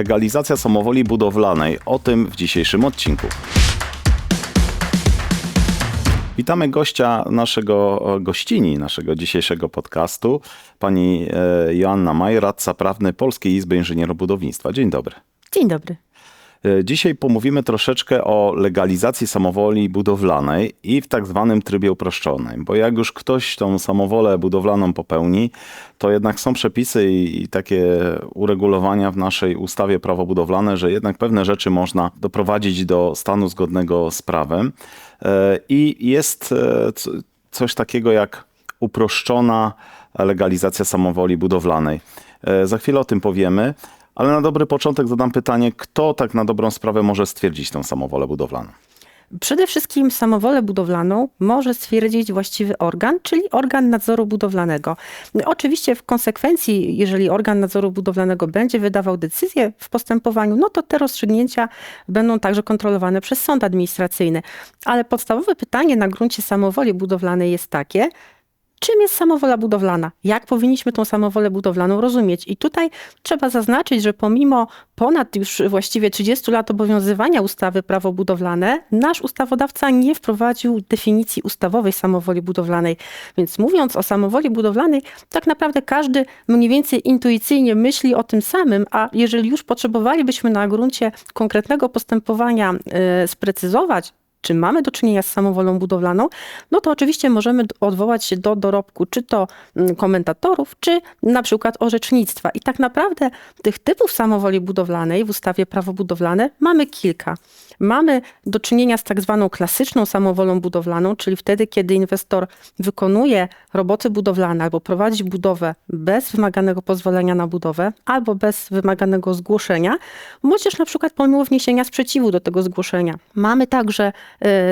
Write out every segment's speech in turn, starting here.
Legalizacja samowoli budowlanej. O tym w dzisiejszym odcinku. Witamy gościa naszego, gościni naszego dzisiejszego podcastu, pani e, Joanna Maj, radca prawny Polskiej Izby Inżynierów Budownictwa. Dzień dobry. Dzień dobry. E, Dzisiaj pomówimy troszeczkę o legalizacji samowoli budowlanej i w tak zwanym trybie uproszczonym, bo jak już ktoś tą samowolę budowlaną popełni, to jednak są przepisy i, i takie uregulowania w naszej ustawie prawo budowlane, że jednak pewne rzeczy można doprowadzić do stanu zgodnego z prawem. E, I jest e, coś takiego jak uproszczona legalizacja samowoli budowlanej. Za chwilę o tym powiemy. Ale na dobry początek zadam pytanie, kto tak na dobrą sprawę może stwierdzić tę samowolę budowlaną? Przede wszystkim samowolę budowlaną może stwierdzić właściwy organ, czyli organ nadzoru budowlanego. Oczywiście w konsekwencji, jeżeli organ nadzoru budowlanego będzie wydawał decyzję w postępowaniu, no to te rozstrzygnięcia będą także kontrolowane przez sąd administracyjny. Ale podstawowe pytanie na gruncie samowoli budowlanej jest takie, czym jest samowola budowlana? Jak powinniśmy tą samowolę budowlaną rozumieć? I tutaj trzeba zaznaczyć, że pomimo ponad już właściwie 30 lat obowiązywania ustawy prawo budowlane, nasz ustawodawca nie wprowadził definicji ustawowej samowoli budowlanej. Więc mówiąc o samowoli budowlanej, tak naprawdę każdy mniej więcej intuicyjnie myśli o tym samym, a jeżeli już potrzebowalibyśmy na gruncie konkretnego postępowania e, sprecyzować, czy mamy do czynienia z samowolą budowlaną, no to oczywiście możemy odwołać się do dorobku, czy to mm, komentatorów, czy na przykład orzecznictwa. I tak naprawdę tych typów samowoli budowlanej w ustawie prawo budowlane mamy kilka. Mamy do czynienia z tak zwaną klasyczną samowolą budowlaną, czyli wtedy, kiedy inwestor wykonuje roboty budowlane albo prowadzi budowę bez wymaganego pozwolenia na budowę, albo bez wymaganego zgłoszenia, bądź też na przykład pomimo wniesienia sprzeciwu do tego zgłoszenia. Mamy także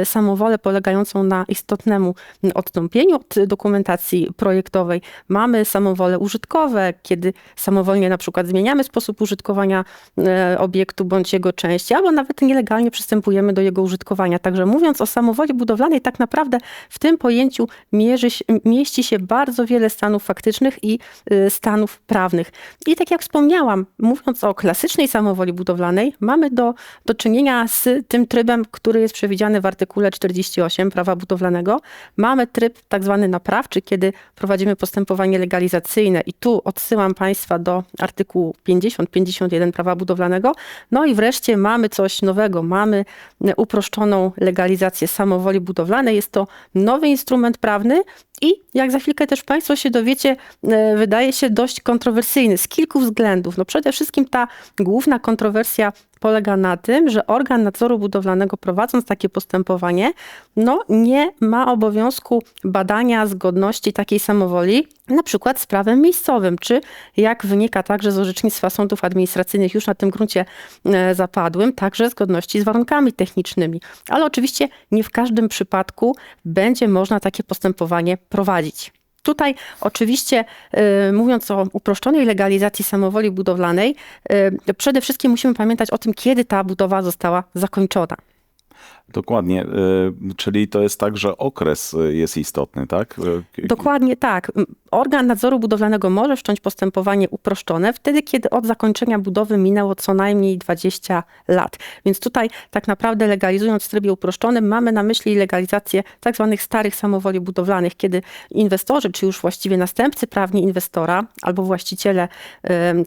samowolę polegającą na istotnemu odstąpieniu od dokumentacji projektowej. Mamy samowole użytkowe, kiedy samowolnie na przykład zmieniamy sposób użytkowania e, obiektu bądź jego części, albo nawet nielegalnie przystępujemy do jego użytkowania. Także mówiąc o samowoli budowlanej, tak naprawdę w tym pojęciu mierzy, mieści się bardzo wiele stanów faktycznych i y, stanów prawnych. I tak jak wspomniałam, mówiąc o klasycznej samowoli budowlanej, mamy do, do czynienia z tym trybem, który jest przewidziany w artykule 48 prawa budowlanego. Mamy tryb tak zwany naprawczy, kiedy prowadzimy postępowanie legalizacyjne i tu odsyłam Państwa do artykułu 50-51 prawa budowlanego. No i wreszcie mamy coś nowego, mamy e, uproszczoną legalizację samowoli budowlanej. Jest to nowy instrument prawny i jak za chwilkę też Państwo się dowiecie, e, wydaje się dość kontrowersyjny z kilku względów. No przede wszystkim ta główna kontrowersja polega na tym, że organ nadzoru budowlanego prowadząc takie postępowanie, no nie ma obowiązku badania zgodności takiej samowoli, na przykład z prawem miejscowym, czy jak wynika także z orzecznictwa sądów administracyjnych już na tym gruncie e, zapadłym, także zgodności z warunkami technicznymi. Ale oczywiście nie w każdym przypadku będzie można takie postępowanie prowadzić. Tutaj oczywiście y, mówiąc o uproszczonej legalizacji samowoli budowlanej, y, przede wszystkim musimy pamiętać o tym, kiedy ta budowa została zakończona. Dokładnie, y, czyli to jest tak, że okres y, jest istotny, tak? Y, Dokładnie tak. Organ nadzoru budowlanego może wszcząć postępowanie uproszczone wtedy, kiedy od zakończenia budowy minęło co najmniej 20 lat. Więc tutaj tak naprawdę legalizując w trybie uproszczonym mamy na myśli legalizację tak zwanych starych samowoli budowlanych, kiedy inwestorzy, czy już właściwie następcy prawni inwestora albo właściciele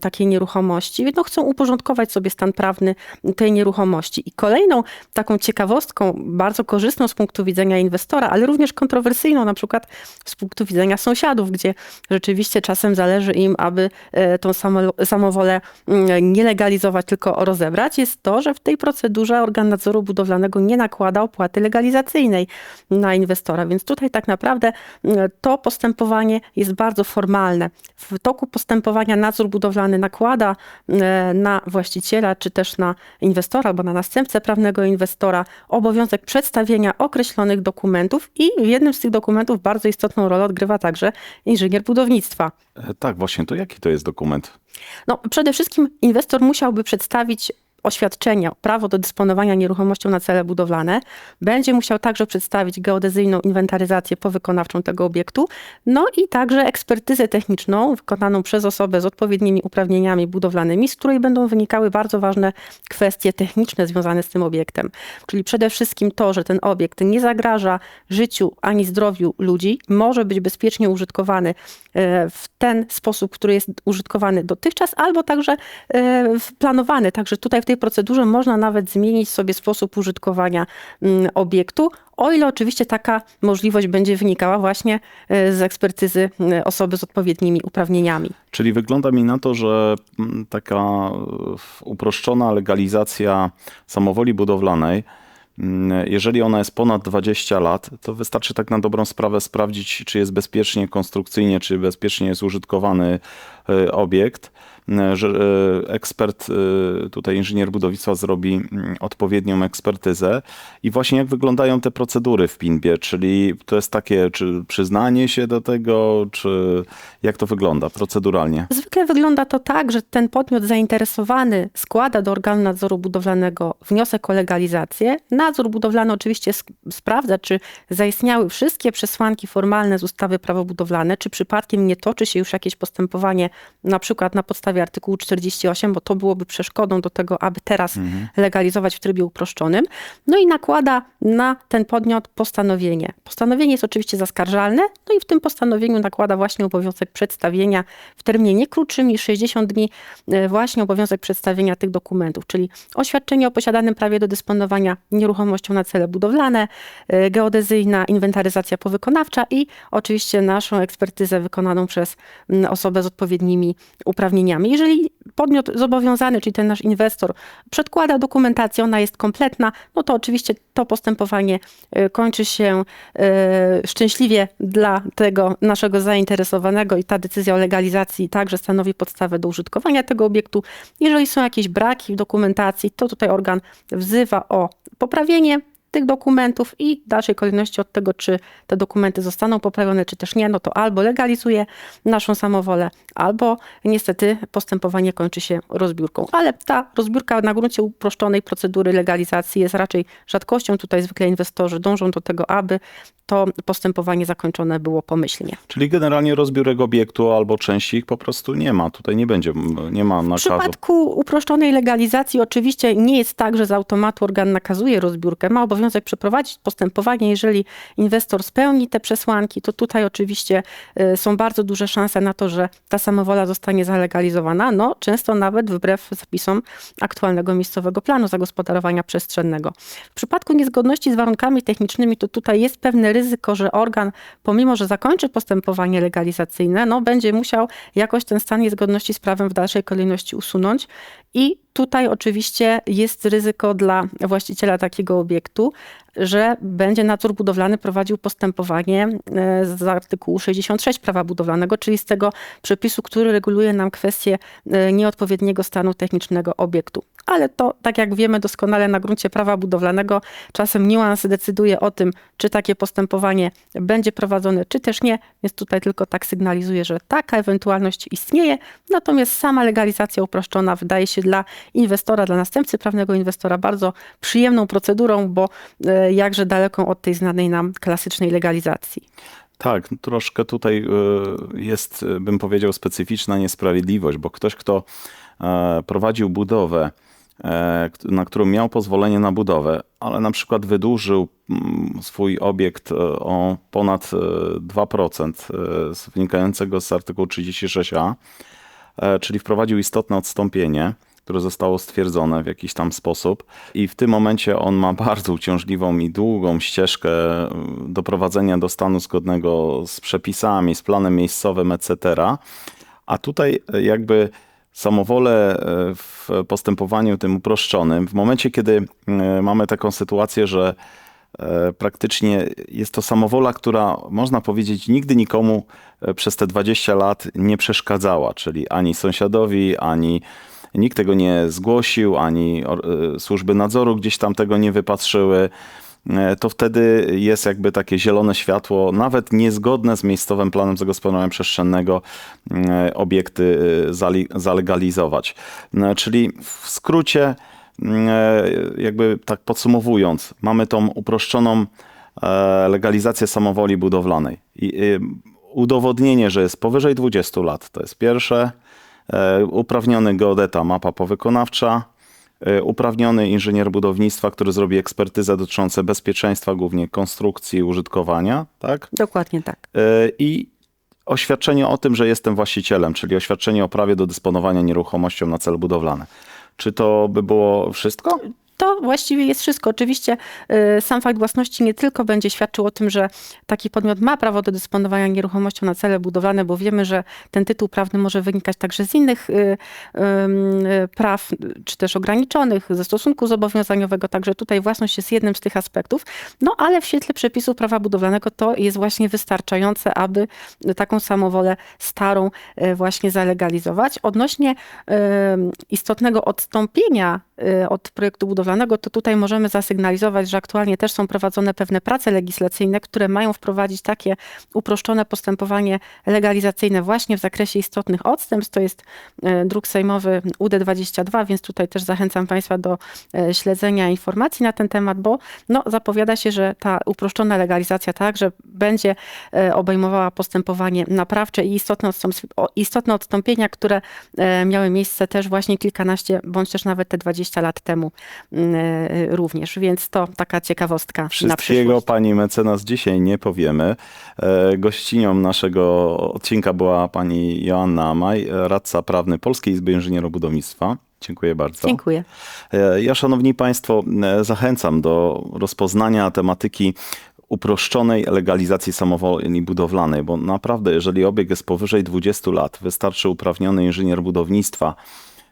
takiej nieruchomości, no chcą uporządkować sobie stan prawny tej nieruchomości. I kolejną taką ciekawostką, bardzo korzystną z punktu widzenia inwestora, ale również kontrowersyjną na przykład z punktu widzenia sąsiadów, gdzie rzeczywiście czasem zależy im, aby e, tą samo- samowolę mm, nie legalizować, tylko rozebrać, jest to, że w tej procedurze organ nadzoru budowlanego nie nakłada opłaty legalizacyjnej na inwestora. Więc tutaj tak naprawdę mm, to postępowanie jest bardzo formalne. W toku postępowania nadzór budowlany nakłada e, na właściciela, czy też na inwestora, albo na następcę prawnego inwestora obowiązek przedstawienia określonych dokumentów i w jednym z tych dokumentów bardzo istotną rolę odgrywa także inżynier budownictwa. E, Tak, właśnie, to jaki to jest dokument? No, przede wszystkim inwestor musiałby przedstawić oświadczenia, prawo do dysponowania nieruchomością na cele budowlane, będzie musiał także przedstawić geodezyjną inwentaryzację powykonawczą tego obiektu, no i także ekspertyzę techniczną wykonaną przez osobę z odpowiednimi uprawnieniami budowlanymi, z której będą wynikały bardzo ważne kwestie techniczne związane z tym obiektem. Czyli przede wszystkim to, że ten obiekt nie zagraża życiu ani zdrowiu ludzi, może być bezpiecznie użytkowany e, w ten sposób, który jest użytkowany dotychczas, albo także e, planowany. Także tutaj w tej procedurze można nawet zmienić sobie sposób użytkowania mm, obiektu, o ile oczywiście taka możliwość będzie wynikała właśnie e, z ekspertyzy e, osoby z odpowiednimi uprawnieniami. Czyli wygląda mi na to, że mm, taka uproszczona legalizacja samowoli budowlanej, mm, jeżeli ona jest ponad 20 lat, to wystarczy tak na dobrą sprawę sprawdzić, czy jest bezpiecznie konstrukcyjnie, czy bezpiecznie jest użytkowany e, obiekt, że e, ekspert, e, tutaj inżynier budownictwa zrobi odpowiednią ekspertyzę i właśnie jak wyglądają te procedury w PINB-ie, czyli to jest takie, czy przyznanie się do tego, czy jak to wygląda proceduralnie? Zwykle wygląda to tak, że ten podmiot zainteresowany składa do organu nadzoru budowlanego wniosek o legalizację. Nadzór budowlany oczywiście sprawdza, czy zaistniały wszystkie przesłanki formalne z ustawy prawo budowlane, czy przypadkiem nie toczy się już jakieś postępowanie, na przykład na podstawie artykułu 48, bo to byłoby przeszkodą do tego, aby teraz legalizować w trybie uproszczonym. No i nakłada na ten podmiot postanowienie. Postanowienie jest oczywiście zaskarżalne, no i w tym postanowieniu nakłada właśnie obowiązek przedstawienia w terminie nie krótszym niż 60 dni, e, właśnie obowiązek przedstawienia tych dokumentów, czyli oświadczenie o posiadanym prawie do dysponowania nieruchomością na cele budowlane, e, geodezyjna inwentaryzacja powykonawcza i oczywiście naszą ekspertyzę wykonaną przez m, osobę z odpowiednimi uprawnieniami. Jeżeli podmiot zobowiązany, czyli ten nasz inwestor, przedkłada dokumentację, ona jest kompletna, no to oczywiście to postępowanie e, kończy się e, szczęśliwie dla tego naszego zainteresowanego i ta decyzja o legalizacji także stanowi podstawę do użytkowania tego obiektu. Jeżeli są jakieś braki w dokumentacji, to tutaj organ wzywa o poprawienie tych dokumentów i w dalszej kolejności od tego, czy te dokumenty zostaną poprawione, czy też nie, no to albo legalizuje naszą samowolę, albo niestety postępowanie kończy się rozbiórką. Ale ta rozbiórka na gruncie uproszczonej procedury legalizacji jest raczej rzadkością. Tutaj zwykle inwestorzy dążą do tego, aby to postępowanie zakończone było pomyślnie. Czyli generalnie rozbiórek obiektu albo części ich po prostu nie ma. Tutaj nie będzie, nie ma W nakazu. przypadku uproszczonej legalizacji oczywiście nie jest tak, że z automatu organ nakazuje rozbiórkę. Ma obowiązek przeprowadzić postępowanie. Jeżeli inwestor spełni te przesłanki, to tutaj oczywiście y, są bardzo duże szanse na to, że ta samowola zostanie zalegalizowana. No, często nawet wbrew zapisom aktualnego miejscowego planu zagospodarowania przestrzennego. W przypadku niezgodności z warunkami technicznymi, to tutaj jest pewne ryzyko, że organ, pomimo że zakończy postępowanie legalizacyjne, no, będzie musiał jakoś ten stan niezgodności z prawem w dalszej kolejności usunąć. I tutaj oczywiście jest ryzyko dla właściciela takiego obiektu, że będzie nadzór budowlany prowadził postępowanie e, z artykułu 66 prawa budowlanego, czyli z tego przepisu, który reguluje nam kwestię e, nieodpowiedniego stanu technicznego obiektu. Ale to, tak jak wiemy doskonale na gruncie prawa budowlanego, czasem niuans decyduje o tym, czy takie postępowanie będzie prowadzone, czy też nie. Więc tutaj tylko tak sygnalizuje, że taka ewentualność istnieje. Natomiast sama legalizacja uproszczona wydaje się dla inwestora, dla następcy prawnego inwestora bardzo przyjemną procedurą, bo e, jakże daleką od tej znanej nam klasycznej legalizacji. Tak, troszkę tutaj y, jest, y, bym powiedział, specyficzna niesprawiedliwość, bo ktoś, kto e, prowadził budowę, e, na którą miał pozwolenie na budowę, ale na przykład wydłużył mm, swój obiekt e, o ponad e, 2% e, z- wynikającego z artykułu 36a, e, czyli wprowadził istotne odstąpienie, które zostało stwierdzone w jakiś tam sposób i w tym momencie on ma bardzo uciążliwą i długą ścieżkę y, doprowadzenia do stanu zgodnego z przepisami, z planem miejscowym, etc. A tutaj y, jakby samowolę y, w postępowaniu tym uproszczonym, w momencie kiedy y, mamy taką sytuację, że e, praktycznie jest to samowola, która można powiedzieć nigdy nikomu e, przez te 20 lat nie przeszkadzała, czyli ani sąsiadowi, ani nikt tego nie zgłosił, ani e, służby nadzoru gdzieś tam tego nie wypatrzyły, e, to wtedy jest jakby takie zielone światło, nawet niezgodne z miejscowym planem zagospodarowania przestrzennego, e, obiekty e, zalegalizować. No, Czyli w skrócie mm, jakby tak podsumowując, mamy tą uproszczoną legalizację samowoli budowlanej. I y, udowodnienie, że jest powyżej 20 lat, to jest pierwsze. E, Uprawniony geodeta, mapa powykonawcza. E, Uprawniony inżynier budownictwa, który zrobi ekspertyzę dotyczącą bezpieczeństwa, głównie konstrukcji i użytkowania, tak? Dokładnie tak. E, I oświadczenie o tym, że jestem właścicielem, czyli oświadczenie o prawie do dysponowania nieruchomością na cel budowlany. Czy to by było wszystko? To właściwie jest wszystko. Oczywiście y, sam fakt własności nie tylko będzie świadczył o tym, że taki podmiot ma prawo do dysponowania nieruchomością na cele budowlane, bo wiemy, że ten tytuł prawny może wynikać także z innych y, y, praw, czy też ograniczonych, ze stosunku zobowiązaniowego, także tutaj własność jest jednym z tych aspektów. No ale w świetle przepisów prawa budowlanego to jest właśnie wystarczające, aby taką samowolę starą właśnie zalegalizować. Odnośnie istotnego odstąpienia od projektu budowlanego, to tutaj możemy zasygnalizować, że aktualnie też są prowadzone pewne prace legislacyjne, które mają wprowadzić takie uproszczone postępowanie legalizacyjne właśnie w zakresie istotnych odstępstw. To jest y, druk sejmowy UD22, więc tutaj też zachęcam Państwa do y, śledzenia informacji na ten temat, bo no, zapowiada się, że ta uproszczona legalizacja także będzie y, obejmowała postępowanie naprawcze i istotne, istotne odstąpienia, które miały miejsce też właśnie kilkanaście, bądź też nawet te 20 lat temu mm, e, również. Więc to taka ciekawostka na Wszystkiego przyszłość. pani mecenas dzisiaj nie powiemy. E, Gościnią naszego odcinka była pani Joanna Maj, radca prawny Polskiej Izby Inżynierów Budownictwa. Dziękuję bardzo. Dziękuję. E, Ja, szanowni państwo, e, zachęcam do rozpoznania tematyki uproszczonej legalizacji samowoli budowlanej, bo naprawdę, jeżeli obieg jest powyżej 20 lat, wystarczy uprawniony inżynier budownictwa,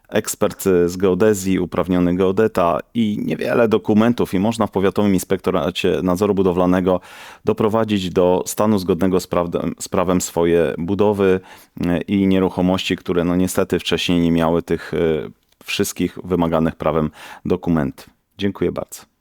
ekspert z geodezji, uprawniony geodeta i niewiele dokumentów i można w Powiatowym Inspektoracie Nadzoru Budowlanego doprowadzić do stanu zgodnego z, z prawem swoje budowy e, i nieruchomości, które no niestety wcześniej nie miały tych e, wszystkich wymaganych prawem dokumentów. Dziękuję bardzo.